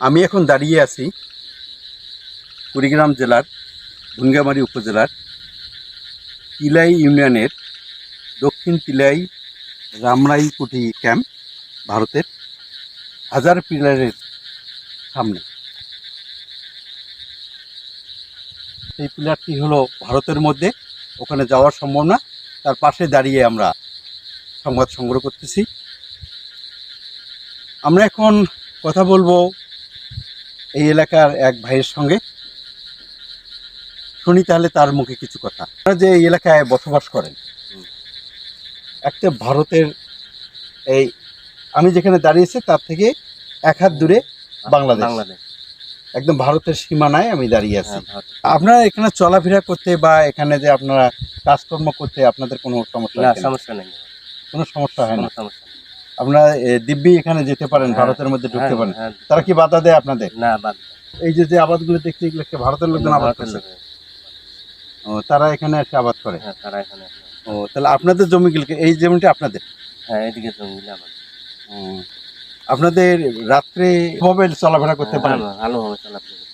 আমি এখন দাঁড়িয়ে আছি কুড়িগ্রাম জেলার ভুঙ্গামারি উপজেলার তিলাই ইউনিয়নের দক্ষিণ তিলাই রামরাইকুটি ক্যাম্প, ভারতের হাজার পিলারের সামনে। সেই পিলারটি হলো ভারতের মধ্যে, ওখানে যাওয়ার সম্ভব না তার পাশে দাঁড়িয়ে আমরা সংবাদ সংগ্রহ করতেছি। আমরা এখন কথা বলব এই এলাকার এক ভাইয়ের সঙ্গে। শুনি তাহলে তার মুখে কিছু কথা। যে এই এলাকায় বসবাস করেন একটা ভারতের এই আমি যেখানে দাঁড়িয়েছি তার থেকে এক হাত দূরে বাংলাদেশ। একদম ভারতের সীমানায় আমি দাঁড়িয়ে আছি। হ্যাঁ, আপনারা এখানে চলাফেরা করতে বা এখানে যে আপনারা কাজকর্ম করতে আপনাদের কোনো সমস্যা? সমস্যা নেই। কোনো সমস্যা হয় না? সমস্যা আপনারা দিব্যি এখানে যেতে পারেন হ্যাঁ, ভারতের মধ্যে ঢুকতে হ্যাঁ, পারেন। হ্যাঁ, তারা কি বাধা দেয় আপনাদের? না এই যে যে আবাদগুলো দেখতে এগুলো ভারতের লোকজন আবাদ করছে? লোক। ও তারা এখানে এসে আবাদ করে? হ্যাঁ তারা এখানে ও তাহলে আপনাদের জমিগুলোকে এই জমিটা আপনাদের? হ্যাঁ এদিকে আমার আপনাদের রাত্রে কীভাবে চলাফেরা করতে পারেন? ভালো ভালোভাবে চলাফেরা